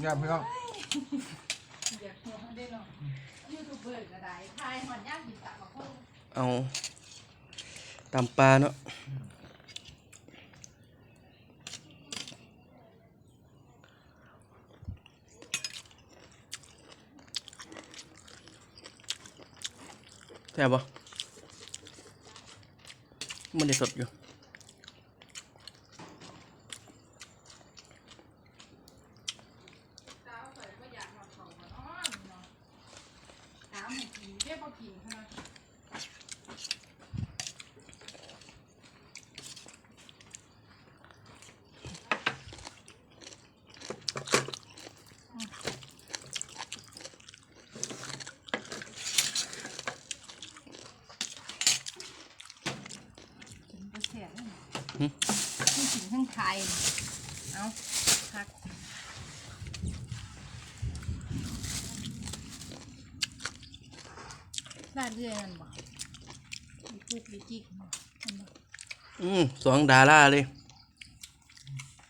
เนี่ยพี่น้องเดี๋ยวหัวได้เนาะยูทูบเบอร์ก็ได้ทายหอนย่างกินตับมาพุ่งเอาตำปลาเนาะแซ่บปะมันได้สดอยู่ สาวใส่ก็อยากมาเขามาเนาะเนาะถามให้กิน เรียกว่ากินใช่ไหมกินไปเสียเลยทั้งกินทั้งไทยเอาพัก ลาดเรื่อยมันบอกมีพูดมีจิกมันบอกอืมสองดาราเลย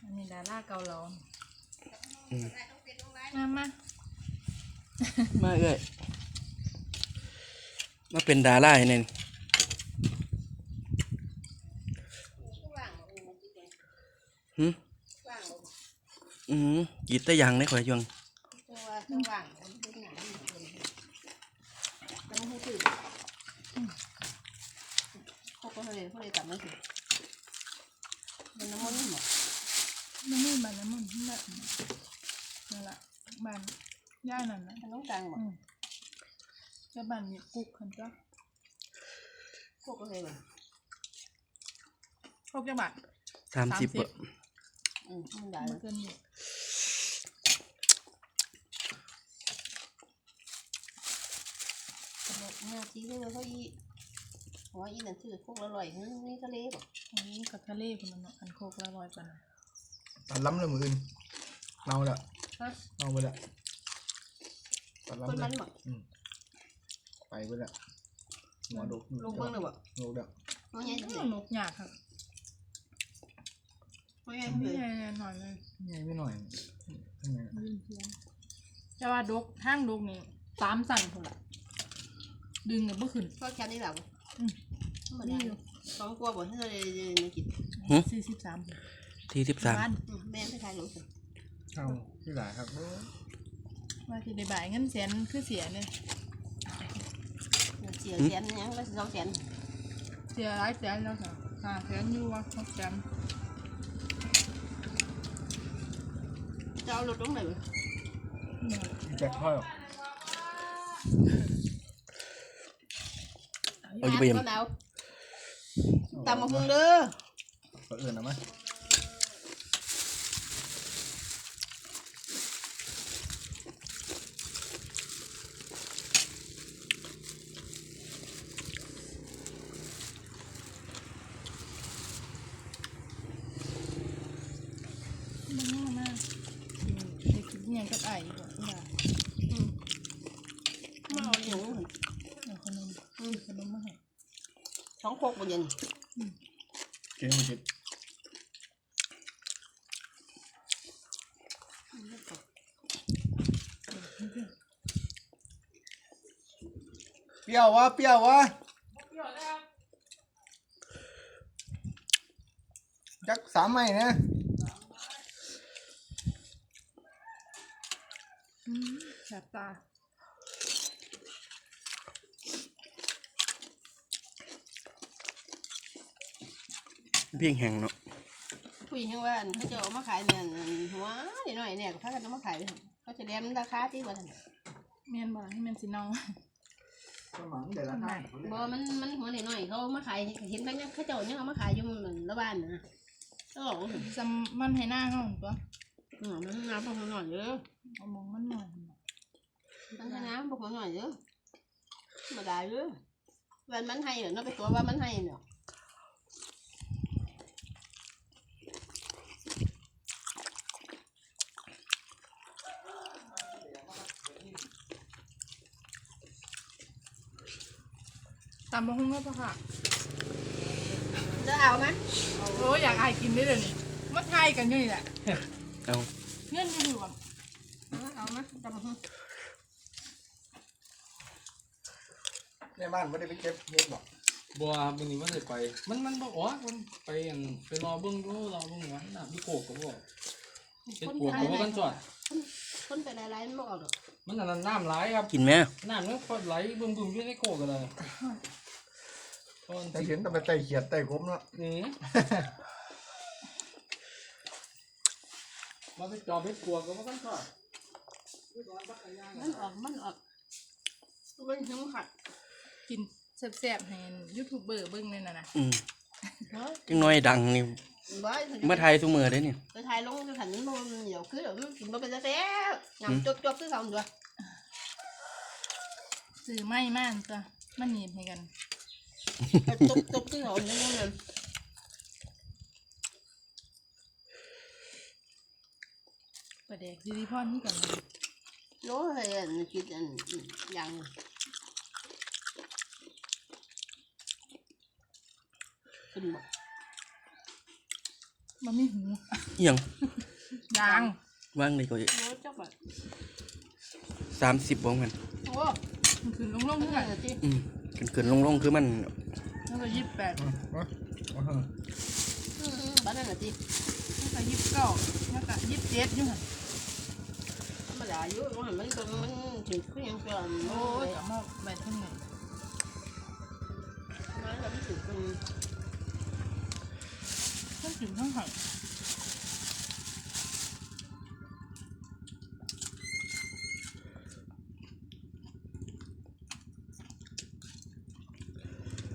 อันนี้ดาราเกาเหลาอืม มามามาเอ้ยมาเป็นดาราให้แน่นหืมอืมกีดแตะยังได้ข่อยยวง ตัวจังหว่างมันเป็นหนังมันเป็นแต่มันคือ เลยเขาเลยตัดไม่ถึงมันน้ำมันนี่หมดมันนี่มันนะมันนั่นแหละนั่นแหละบ้านย่านั่นนะมันต้องดังหมดอืมจะบ้านมีกุ๊กคันจ้ะพวกก็เลยแบบพวกจะบาทสามสิบสามสิบอะอืมมันได้มันเกินอยู่เมื่อทีที่ว่าเขาอี หัวอีนั่นคือพวกอร่อยนี่นี่ทะเลบ่อันนี้กับทะเลคนมันเนาะอันโคกละร้อยปานนั้นตัดล้ำเลยมืออื่นเน่าแล้วฮะเน่าไปแล้วตัดคนล้ำเลมันยบ่ไปไปแล้วหัวดกลงเบิ่งเลยบ่ดกแล้วหัวใหญ่จังเลอืยมนกหยากครับหัวใหญ่ไม่เลยใหญ่หน่อยเลยใหญ่ไม่หน่อยทำไงยืนเพียงแต่ว่าดกทางดกนี่สามสั่นคนละดึงกับบ่ขึ้นก็แค่นี้แหละอื มธรรมดาสองกลัวบ่ที่เราเลยในกินสี่สิบสามที่สิบสามบ้านแม่ไปทายหลงเข้าที่หลายครับโอ้ยว่าที่ได้บ่ายเงินแสนคือเสียเนี่ยเสียแสนยังก็สองแสนเสียหลายแสนแล้วค่ะห้าแสนอยู่ว่าหกแสนจะเอารถตรงไหนแจ็คพ่อยเอาอยู่ไปยังก็แล้ว ตามมาคุงเด้อเปิดเอื่นเอาไหมมันง่ายมากเด็กกินเนี่ยกับไอ้บอกว่ามาเอาอย่างนี้เอาขนมขนมมาให้สองโคกบนยัน กินไม่กินเปรี้ยววะเปรี้ยววะจักสามไม้นะแสบตา เพียงแห้งเนาะคุยให้ว่าเขาจะเอามาขายเนี่ยหัวเดี๋ยวหน่อยเนี่ยเขาจะเอามาขายเขาจะแดมราคาที่ว่าเมียนบ่ให้มันสิเนาสมองเดี๋ยวละห้าบ่มันมันหัวหน่อยเขามาขายเห็นไหมเนี่ยเขาจะยังเอามาขายอยู่ละบ้านนะก็บอกจำมันให้หน้าเขาหนตัวอืมมันน้ำพวกหน่อยเยอะเอามองมันหน่อยมันให้น้ำพวกหน่อยเยอะมาได้เยอะวันมันให้เหรอเนาะไปตัวว่ามันให้เนาะ ตามมาหุ้งก็พอค่ะจะเอาไหมโอ้ยอยากอายกินได้เลยนี่มาทายกันอยู่นี่แหละเอาเงื่อนอยู่ดีกว่าเอาไหมจำมาในบ้านไม่ได้ไปเก็บเห็ดหรอกบัววันนี้ว่าจะไป มันมันบอกว่ามันไปอันไปรอเบิ้งดูรอเบิ้งหยังน่ะพี่โกกก็บอกเจ็ดปวดก็บ่กันจอดคนไปหลายๆมันบอกเอาดอกมันอันนั้นน้ำไหลครับกินไหมน้ำมันพอไหลบึ้มบึ้มอยู่ในโกกกันเลย ตอนแต่ที่เห็นแต่ไปไต่เขียดไต่กบเนาะอืมมาไปจอดไปปวดก็บ่กันจอดมันออกมันออกมันหิวขัดกินแซ่บๆให้ยูทูบเบอร์เบิ่งเลยน่ะนะอืมเฮ้ยจังน้อยดังนี่บ้าเมื่อไทยทุกมือได้เนี่ยไปถ่ายลงจะขันมันมันเหี่ยวคือเดี๋ยวมันกินมันเป็นแซ่บยำจบจบคือเขาด้วยซื้อไม่มากจ้ะมันหนีบให้กัน จบจบคือเขาเนี่ยมันประเด็กซิริพอนนี่กันเลยโน้ยอันกินอันอย่างขึ้นบอกมันไม่หูเอียงยางว่างเลยก็โน้ยจับแบบสามสิบบ้องมันโอ้มันขึ้นลงลงไม่เท่าไหไหวร่จีอืมขึ้นขึ้นลงลงคือมัน แล้วก็ยี่สิบแปดอืมเอาเอาเถอะบ้านนั่นน่ะจีแล้วก็ยี่สิบเก้าแล้วก็ยี่สิบเจ็ดอยู่หันธรรมดาอยู่มันมันมันมันถึงขึ้นยังเกินโอ้โอ้ยยจะมอบไปทั้งหมดมันแบบถึงขึ้นทั้งถึงทั้งหัน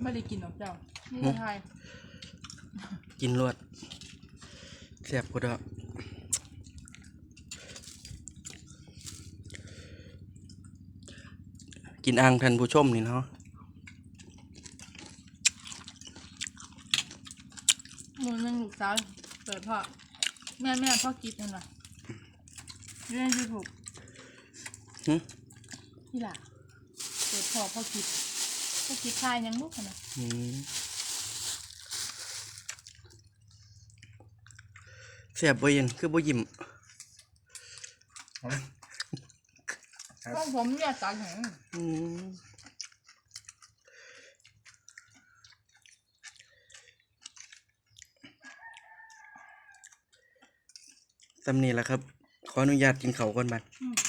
ไม่ได้กินหรอกเจ้านี่คนไทยกินรวดแซ่บก็ได้กินอ่างท่านผู้ชมนี่เนาะมือนึงลูกสาวเปิดพ่อแม่แม่พ่อกิดนั่นน่ะเรียนยูทูบหึนี่ล่ะเปิดพ่อพ่อกิด พ่อกิดทายยังลูกขนาดอืมแซ่บบ่เย็นคือบ่ยิ้มต้องผมเนี่ยสารแหงอืมสำนีแหละครับ ขออนุญาตกินเขาวก่อนบัดอืม